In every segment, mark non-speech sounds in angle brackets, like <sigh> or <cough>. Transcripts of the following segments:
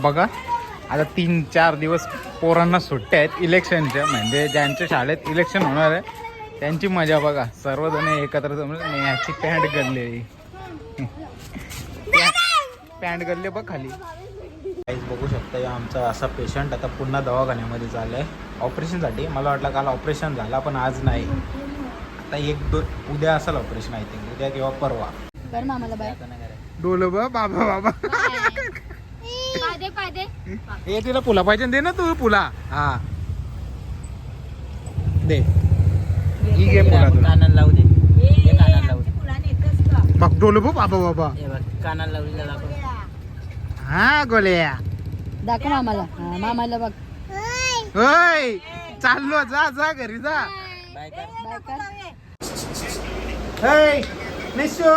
बघा. आता तीन चार दिवस पोरांना सुट्ट्या आहेत इलेक्शनच्या. म्हणजे ज्यांच्या शाळेत इलेक्शन होणार आहे त्यांची मजा बघा. सर्वजण एकत्र जमले याची पॅन्ट गल्ली. <laughs> पॅन्ट गल्ली बघ खाली. काहीच बघू शकता आमचा असा पेशंट आता पुन्हा दवाखान्यामध्ये चाललाय. ऑपरेशनसाठी मला वाटलं काल ऑपरेशन झाला पण आज नाही. आता एक दोन उद्या असेल ऑपरेशन आय थिंक उद्या किंवा परवा. डोलं बा बाबा बाबा. पादे पादे ए तिला पुला पाहिजे दे ना तू पुला. हा. दे. ही घे पुला तुला. कानाला लावू दे. हे कानाला लावू दे. बघ डोलं बघ बाबा बाबा. हे बघ कानाला हा गोल्या. दाखव मामाला हा मामाला बघ. होय. चाललो जा जा घरी जा. बाय कर. बाय कर. हेय. निशो.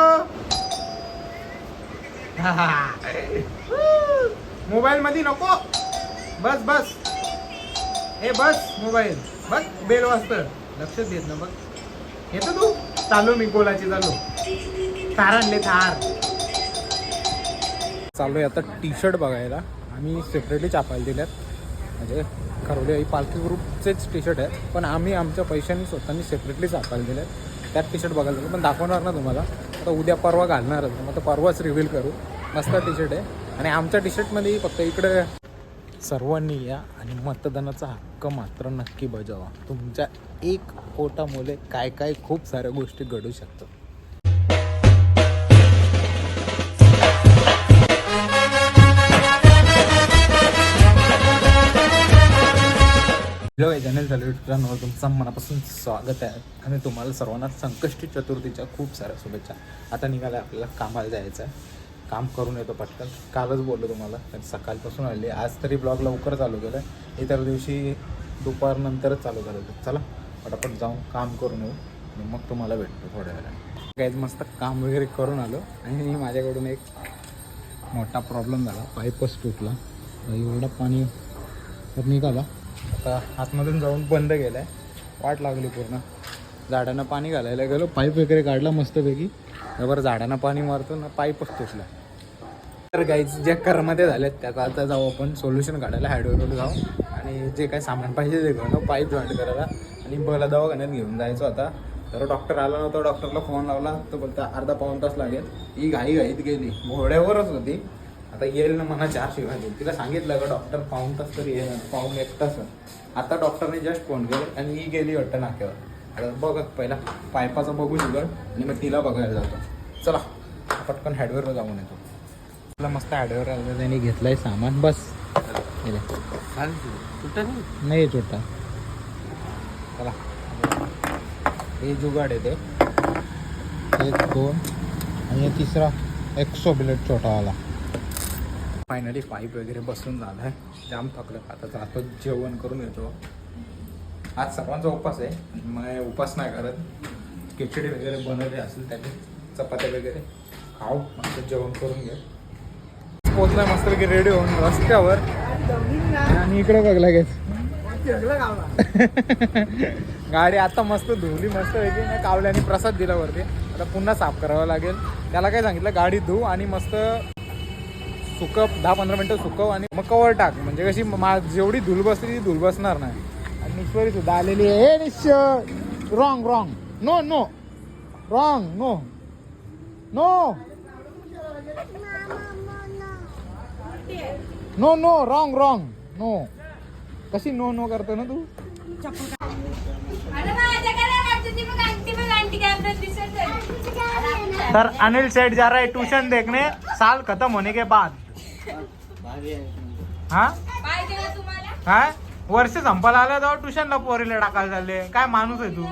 मोबाईल मध्ये नको. बस बस. हे बस मोबाईल. बघ बेल वाजत. लक्ष देत ना बघ. येतो तू? चालू मी गोलाची चालू थार आणले थार चालू आहे आता टी शर्ट बघायला. आम्ही सेपरेटली छापायला दिल्यात. म्हणजे खरवले आई पालखी ग्रुपचेच टी शर्ट आहेत. पण आम्ही आमच्या पैशांनी स्वतःनी सेपरेटली छापायला दिल्यात. त्यात टी शर्ट बघायला गेलो पण दाखवणार ना तुम्हाला. आता उद्या परवा घालणारच. मग आता परवाच रिव्हील करू. मस्त टी शर्ट आहे. आणि आमच्या टी शर्टमध्ये फक्त इकडे सर्वांनी या आणि मतदानाचा हक्क मात्र नक्की बजावा. तुमच्या एक पोटामुळे काय काय खूप साऱ्या गोष्टी घडू शकतात. हॅलो चॅनल चालू मित्रांनो तुमचं मनापासून स्वागत आहे. आणि तुम्हाला सर्वांना संकष्टी चतुर्थीच्या खूप साऱ्या शुभेच्छा. आता निघाल्या आपल्याला कामाला जायचं आहे काम करून येतो पटकन. कालच बोललो तुम्हाला. कारण सकाळपासून आले आज तरी ब्लॉग लवकर चालू केलं इतर दिवशी दुपारनंतरच चालू झालं होतं. चला पटापट जाऊन काम करून येऊ. आणि मग तुम्हाला भेटतो थोड्या वेळाने. काही मस्त काम वगैरे करून आलो. आणि माझ्याकडून एक मोठा प्रॉब्लेम झाला. पाईपच तुटला एवढा पाणी तर निघाला. आता आतमधून जाऊन बंद केलं आहे वाट लागली पूर्ण. झाडांना पाणी घालायला गेलो. पाईप वगैरे काढला मस्तपैकी. त्यावर झाडांना पाणी मारतो ना पाईपच तुटला. तर गाईज ज्या करमध्ये झाल्यात त्याचा आता जाऊ आपण सोल्युशन काढायला. हायड्रोवर जाऊ. आणि जे काही सामान पाहिजे ते घेऊन पाईप जॉईंट करायला. आणि बला दवाखान्यात घेऊन जायचं आता. तर डॉक्टर आला नव्हता डॉक्टरला फोन लावला. तर बोलता अर्धा पाऊन तास लागेल. ही घाई घाईत गेली. घोड्यावरच होती. आता येईल ना मला चार शिवाय देईल तिला सांगितलं का डॉक्टर पाऊन तास तरी येईल पाऊन एक तास. आता डॉक्टरने जस्ट फोन केले आणि ही गेली वाटतं नाक्यावर. आता बघ पहिला पायपाचा बघू शिकड आणि मग तिला बघायला जातो. चला पटकन हॅडवेअरवर जाऊन येतो. आपला मस्त हॅडवेअर आला त्यांनी घेतलाय सामान. बस. नाही छोटा चला. हे जुगाड आहे ते. एक दोन. आणि तिसरा एक्सो बिलेट छोटा आला फायनली पाईप वगैरे बसून झाला आहे जाम थकलं आता जातो जेवण करून येतो. आज सर्वांचा उपास आहे. मग उपास नाही करत. खिचडी वगैरे बनवली असेल त्याने चपात्या वगैरे. खाऊ. आता जेवण करून घे पोचलाय मस्तपैकी रेडी होऊन रस्त्यावर. आणि इकडे बघ लगेच. <laughs> गाडी आता मस्त धुवली मस्त वेगळी ना कावल्याने प्रसाद दिला वरती. आता पुन्हा साफ करावं लागेल. त्याला काय सांगितलं? गाडी धुव आणि मस्त सुकव दहा पंधरा मिनटं सुकव आणि मग कवर टाक. म्हणजे कशी मा जेवढी धूल बसली ती धूल बसणार नाही. आणि निश्वरी सुद्धा आलेली आहे. निश्चय! Wrong wrong no no wrong no no no no wrong wrong no कशी नो नो करतो ना तू? सर अनिल सेठ जा रहा है ट्यूशन देखने साल खत्म होने के बाद। हा? काय वर्ष संपायला आलं तेव्हा ट्युशनला पोरीला टाकायला चालले काय माणूस आहे तू?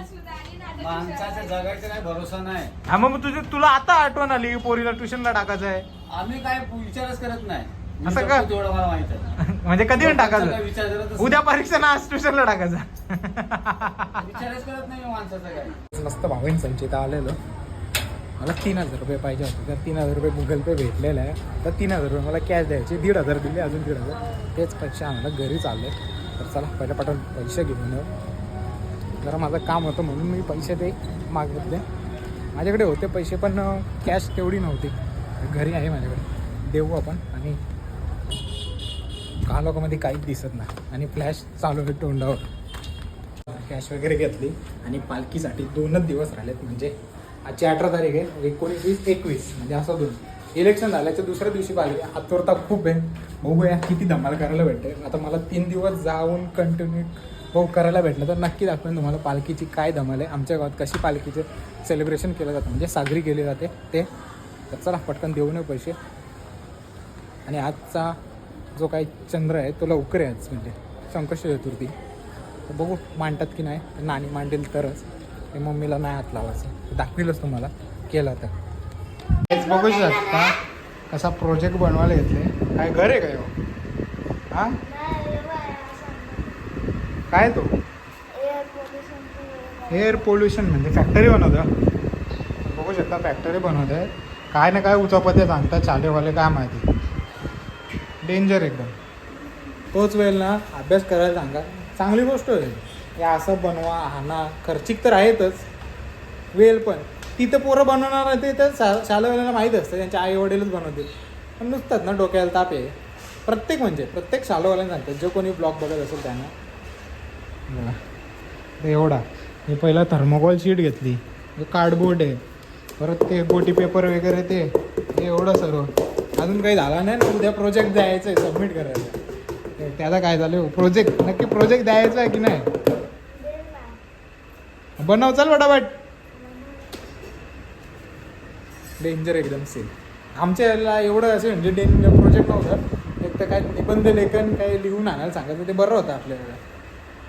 माणसाच्या जगायचा काय भरोसा नाही. हा मग तुझी तुला आता आठवण आली पोरीला ट्युशनला टाकायचं आहे आम्ही काय विचारच करत नाही. असं का? <laughs> म्हणजे कधी पण काय टाकायचं उद्या परीक्षा ना ट्युशनला टाकायचं. नाही. विचारच करत नाही मी माणसाचा काय मस्त भावीन संचित आलेलो. मला तीन हजार रुपये पाहिजे होते. तर तीन हजार रुपये गुगल पे भेटलेला आहे. तर तीन हजार रुपये मला कॅश द्यायचे. दीड हजार दिले अजून दीड हजार. तेच पैसे आम्हाला घरी चालले तर चला पहिल्या पाठवून पैसे घेऊन येऊ. जरा माझं काम होतं म्हणून मी पैसे ते मागितले. माझ्याकडे होते पैसे पण कॅश तेवढी नव्हती. घरी आहे माझ्याकडे. देऊ आपण आणि लोकांमध्ये काहीच दिसत नाही. आणि फ्लॅश चालू आहे तोंडावर. कॅश वगैरे घेतली. आणि पालखीसाठी दोनच दिवस राहिलेत. म्हणजे आजची अठरा तारीख आहे. एकोणीस वीस एकवीस. म्हणजे असं दोन. इलेक्शन झाल्याच्या दुसऱ्या दिवशी पालखी आतुरता खूप आहे. बघूया किती धमाल करायला भेटते. आता मला तीन दिवस जाऊन कंटिन्यू भाऊ हो करायला भेटलं तर नक्की दाखवेन तुम्हाला पालखीची काय धमाल आहे. आमच्या गावात कशी पालखीचं सेलिब्रेशन केलं जातं. म्हणजे साजरी केली जाते. ते तर चला पटकन देऊ नये पैसे. आणि आजचा जो काय चंद्र आहे तो लवकर आहे आज म्हणजे संकष्ट चतुर्थी. तर बघू मांडतात की नाही. नाणी मांडेल तरच. ते मम्मीला नाही हात लावायचं. दाखविलच तुम्हाला. केला तर. हेच बघू शकता कसा प्रोजेक्ट बनवायला घेतले काय घर आहे काय हो? हां? काय तो? एअर पोल्युशन म्हणजे फॅक्टरी बनवतं बघू शकता फॅक्टरी बनवत आहे काय ना काय उचापत्या सांगतात चालेवाले काय माहिती. डेंजर एकदम. तोच वेळ ना अभ्यास करायला सांगा. चांगली गोष्ट आहे या असं बनवा हाना खर्चिक तर आहेतच. वेळ पण. तिथं पोरं बनवणार नाही ते तर शा शाळेवाल्यांना माहीत असतं. त्यांचे आई वडीलच बनवतील. पण नुसतात ना डोक्याला ताप आहे. प्रत्येक म्हणजे प्रत्येक शाळेवाल्यांना सांगतात. जो कोणी ब्लॉग बघत असेल त्यांना. ते एवढा. मी पहिला थर्मोकॉल शीट घेतली. कार्डबोर्ड आहे. परत ते गोटी पेपर वगैरे ते. एवढं सर्व. अजून काही झाला नाही ना उद्या प्रोजेक्ट द्यायचं आहे सबमिट करायचं त्याचा त्याला काय झालं हो, प्रोजेक्ट नक्की प्रोजेक्ट द्यायचा आहे की नाही? बनव चल फटाफट डेंजर एकदम सेल आमच्या याला एवढं असे म्हणजे डेंजर प्रोजेक्ट नव्हतं. एक तर काय निबंध लेखन काही लिहून आणायला सांगायचं ते बरं होतं आपल्याला.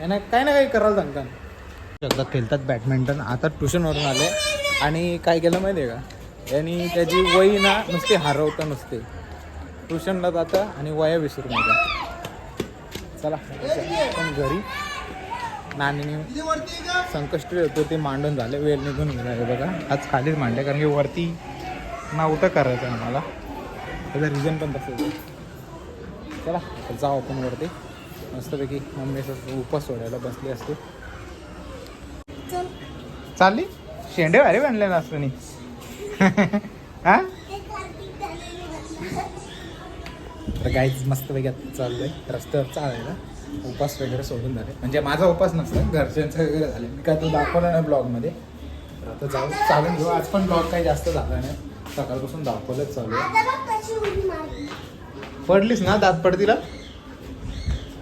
यांना काही ना काही करायला सांगतात. खेळतात बॅडमिंटन आता ट्युशनवरून आले. आणि काय केलं माहिती आहे का? यांनी त्याची वही ना नुसते हरवता नुसते. ट्युशनला जातं आणि वया विसरून येतं चला पण घरी. नानीने संकष्टी चतुर्थी मांडून झाले. वेळ निघून गेला बघा. आज खालीच मांडले कारण की वरती नव्हतं करायचं आम्हाला. त्याचं रिझन पण आहे. चला जाऊ आपण वरती. मस्तपैकी मम्मी असं उपास सोडायला बसली असते. चालली? शेंडे भारी बनले ना. असतं हा तर गाईज मस्तपैकी आता चाललंय. रस्त्यावर चालायला. उपास वगैरे सोडून झाले. म्हणजे माझा उपास नसतं घरच्यांचं वगैरे झाले. मी काय तो दाखवला नाही ब्लॉगमध्ये. तर आता जाऊ चालून घेऊ. आज पण ब्लॉग काही जास्त झाला नाही. सकाळपासून दाखवलंच चालू आहे. पडलीस ना दात पडतीला?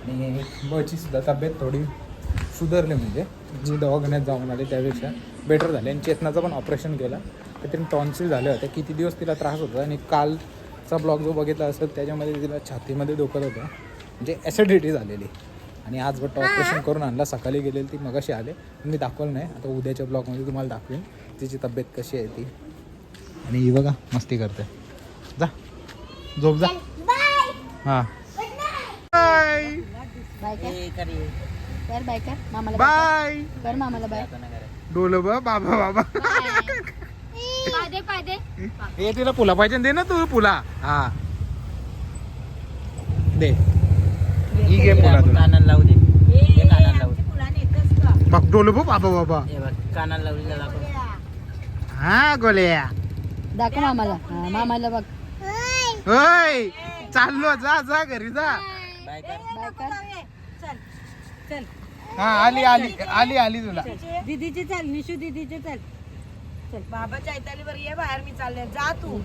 आणि बची सुद्धा तब्येत थोडी सुधारली म्हणजे. जी दवाखान्यात जाऊन आले त्यापेक्षा. बेटर झाले. आणि चेतनाचं पण ऑपरेशन केलं. काहीतरी टॉन्सिल झाले. होते किती दिवस तिला त्रास होता आणि कालचा ब्लॉग जो बघितला असेल त्याच्यामध्ये तिला छातीमध्ये दुखत होतं. म्हणजे ॲसिडिटी झालेली. आणि आज बट ऑपरेशन करून आणला. सकाळी गेलेली ती मगाशी आले. मी दाखवलं नाही. आता उद्याच्या ब्लॉगमध्ये तुम्हाला दाखवेन. तिची तब्येत कशी आहे ती. आणि ही बघा मस्ती करते. जा. झोप जा. हां. बाय बाय कर बाय मामाला बाय बाय कर. कर मामाला बाय डोल बाबा बाबा. हे तिला पुला पाहिजे दे ना तू पुला. हा. दे. ही घे पुला तुला. कानाला लावू दे. हे कानाला लावू दे. बघ डोल बाबा बाबा. हे बघ कानाला दाखव हा गोल्या. दाखव मामाला. हा मामाला बघ. होय चाललो जा जा घरी जा. बाय कर. बाय कर हा आली आली आली आली तुला. दीदीची चल निशू दीदीची चल. चल. बाबा ये बाहेर मी चालले. जा तू. <laughs>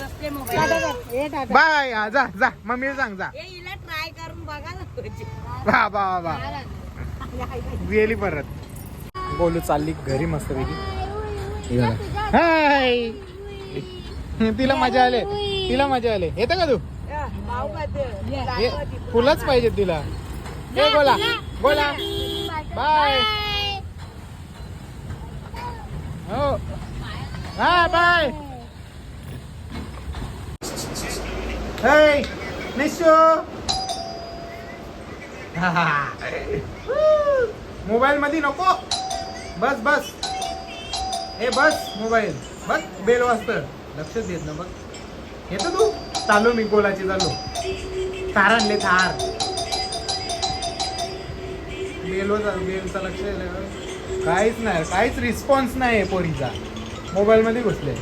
बसते मोबाईल ये टाटा बाय हा, जा जा. मम्मीला सांग जा. हे हिला ट्राय करून बघा ना तुझी. बाबा बाबा गेली परत. बोलू चालली घरी मस्त पैकी हाय. तिला मजा आले. तिला मजा आले. येतं का तू? या, भाऊ खाते. हे फुलंच पाहिजे तिला. हे बोला. बोला. बाय. हो. हा बाय. हे निशो मोबाईल मध्ये नको. बस बस. हे बस मोबाईल. बघ बेल वाजत लक्षच देत ना बघ. येतो तू? चालू मी गोलाची चालू. थार आणले थार बेलो बेलचा लक्ष. काहीच नाही काहीच रिस्पॉन्स नाही आहे पोरीचा. मोबाईलमध्ये घुसले.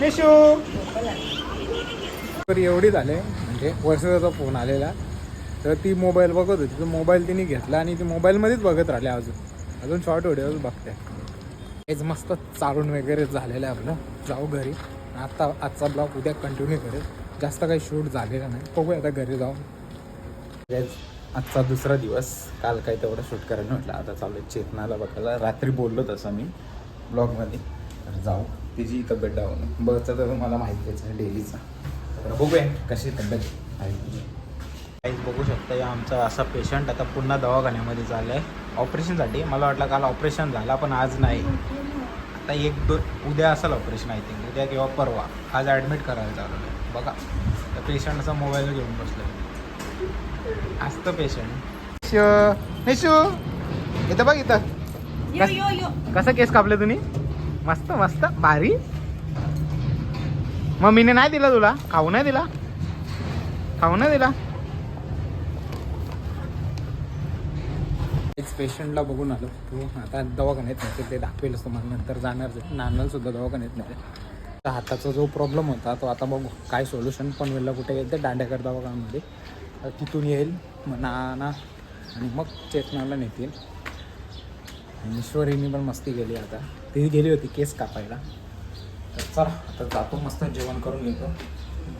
निशू तर एवढी झाले म्हणजे वर्षाचा फोन आलेला. तर ती मोबाईल बघत होती. तो मोबाईल तिने घेतला आणि ती मोबाईलमध्येच बघत राहिले अजून. अजून शॉर्ट व्हिडिओज बघते. हेच मस्त चालून वगैरे झालेलं आहे आपलं. जाऊ घरी. आता आजचा ब्लॉग उद्या कंटिन्यू करेल. जास्त काही शूट झालेला नाही. बघूया आता घरी जाऊन. आजचा दुसरा दिवस. काल काही तेवढं शूट करायला म्हटलं. आता चालू आहे चेतनाला बघायला. रात्री बोललो तसं मी ब्लॉगमध्ये तर जाऊ. तिची तब्येत डाऊन बघचं तर मला माहितीच आहे. डेलीचा तर बघूया कशी तब्येत. आहे तिची. काहीच बघू शकता या आमचा असा पेशंट आता पुन्हा दवाखान्यामध्ये चाललं आहे ऑपरेशनसाठी मला वाटलं काल ऑपरेशन झाला पण आज नाही. आता एक दोन उद्या असेल ऑपरेशन आय थिंक उद्या किंवा परवा. आज ॲडमिट करायला चालू आहे बघा. त्या पेशंटचा मोबाईल घेऊन बसलं असतं पेशंट निशू इथं बघ इथं. यो यो यो. कसं केस कापले तुम्ही? मस्त मस्त भारी. मम्मीने नाही दिला तुला? खाऊ नाही दिला? खाऊ नाही दिला? पेशंटला बघून आलो. तू आता दवाखान्यात नाही ते दाखवेलच तुम्हाला नंतर जाणार नानाला सुद्धा दवाखान्यात नाही. हाताचा जो प्रॉब्लेम होता तो आता बघू. काय सोल्युशन पनवेलला कुठे येईल ते दांडेकर दवाखान्यामध्ये. तिथून येईल मग नाना आणि मग चेतनाला नेतील. आणि ईश्वरीने पण मस्ती केली आता. ती गेली होती केस कापायला. तर चला आता जातो मस्त जेवण करून घेतो.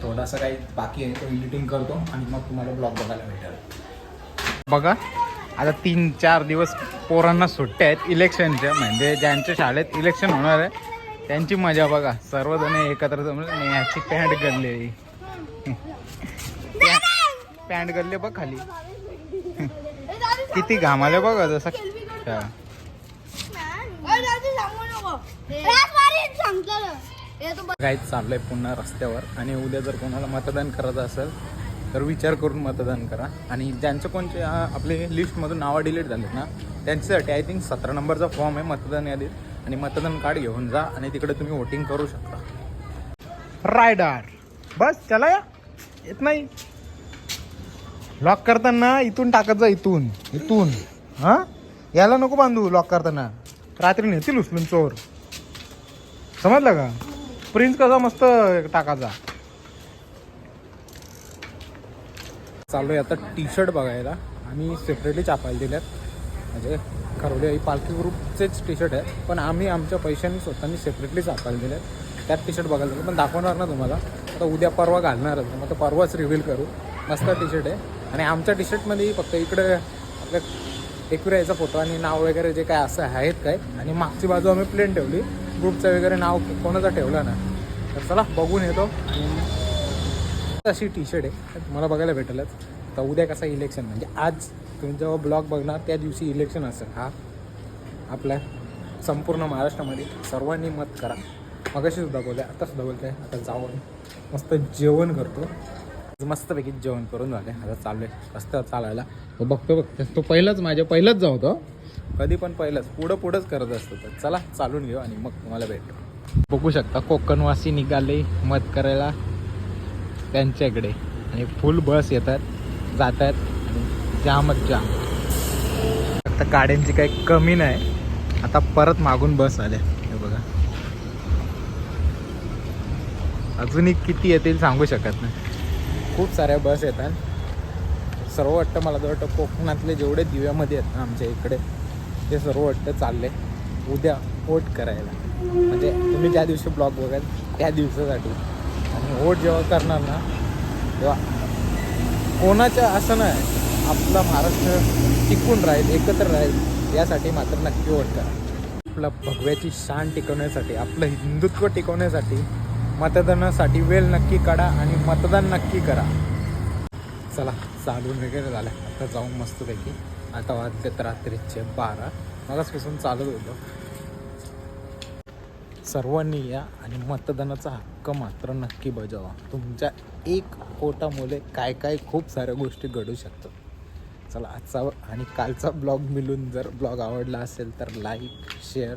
थोडासा काही बाकी आहे तो एडिटिंग करतो आणि मग तुम्हाला ब्लॉग बघायला भेटेल. बघा आता तीन चार दिवस पोरांना सुट्ट्या आहेत इलेक्शनच्या. म्हणजे ज्यांच्या शाळेत इलेक्शन होणार आहे त्यांची मजा बघा. सर्वजण एकत्र जमले याची पॅन्ट गणलेली पॅन्ट गल्ले बघ खाली. किती घामाले बघा जसं. काहीच चाललंय पुन्हा रस्त्यावर. आणि उद्या जर कोणाला मतदान करायचं असेल तर विचार करून मतदान करा. आणि ज्यांचं कोणचे अं, आपले लिस्टमधून नावं डिलीट झालेत ना त्यांच्यासाठी आय थिंक सतरा नंबरचा फॉर्म आहे मतदान यादीत. आणि मतदान कार्ड घेऊन जा आणि तिकडे तुम्ही वोटिंग करू शकता. रायडार. बस चला या. येत नाही. लॉक करताना इथून टाकत जा इथून इथून. हां? याला नको बांधू लॉक करताना. रात्री नेतील उचलून चोर. समजलं का? प्रिन्स कसा मस्त टाकायचा चालू आहे आता टी शर्ट बघायला. आम्ही सेपरेटली छापायला दिल्यात. म्हणजे खरवले ही पालखी ग्रुपचेच टी शर्ट आहेत. पण आम्ही आमच्या पैशांनी स्वतःनी सेपरेटली छापायला दिल्यात. त्यात टी शर्ट बघायला पण दाखवणार ना तुम्हाला. आता उद्या परवा घालणारच. मग आता परवाच रिव्हील करू. मस्त टी शर्ट आहे. आणि आमच्या टी शर्टमध्ये फक्त इकडे आपल्या एकविरायचा फोटो आणि नाव वगैरे जे काय असं आहेत काय आणि मागची बाजू आम्ही प्लेन ठेवली. ग्रुपचं वगैरे नाव कोणाचं ठेवलं ना तर चला बघून येतो. आणि अशी टी शर्ट आहे. तर तुम्हाला बघायला भेटेलच. तर उद्या कसं इलेक्शन म्हणजे आज तुम्ही जेव्हा ब्लॉग बघणार त्या दिवशी इलेक्शन असेल. हा आपल्या संपूर्ण महाराष्ट्रामध्ये सर्वांनी मत करा. मगाशी सुद्धा बोलते आता सुद्धा बोलते. आता जाऊन मस्त जेवण करतो. मस्तपैकी जेवण करून झाले. आता चालू आहे रस्त्यावर चालायला. तो बघतो बघतो तो पहिलाच माझ्या पहिलाच जाऊ तो. कधी पण पहिलंच. पुढं पुढंच करत असतो तर चला चालून घेऊ आणि मग तुम्हाला भेटू बघू शकता कोकणवासी निघाले मत करायला त्यांच्याकडे. आणि फुल बस येतात जातात आणि जामच जाम आता गाड्यांची काही कमी नाही. आता परत मागून बस आल्या हे बघा. अजूनही किती येतील सांगू शकत नाही. खूप साऱ्या बस येतात. सर्व वाटतं मला तर वाटतं कोकणातले जेवढे दिव्यामध्ये आहेत ना आमच्या इकडे ते सर्व वाटतं चालले. उद्या वोट करायला. म्हणजे तुम्ही ज्या दिवशी ब्लॉग बघाल त्या दिवसासाठी. आणि वोट जेव्हा करणार ना तेव्हा कोणाच्या असं नाही आपला महाराष्ट्र टिकून राहील एकत्र राहील यासाठी मात्र नक्की वोट करा. आपला भगव्याची शान टिकवण्यासाठी आपलं हिंदुत्व टिकवण्यासाठी मतदानासाठी वेळ नक्की काढा आणि मतदान नक्की करा. चला चालून वगैरे झालं. आता जाऊन मस्तपैकी आता वाजलेत रात्रीचे बारा. मगाचपासून चालत होतं. सर्वांनी या आणि मतदानाचा हक्क मात्र नक्की बजावा. तुमच्या एक कोटामुळे काय काय खूप साऱ्या गोष्टी घडू शकतात. चला आजचा आणि कालचा ब्लॉग मिळून जर ब्लॉग आवडला असेल तर लाईक शेअर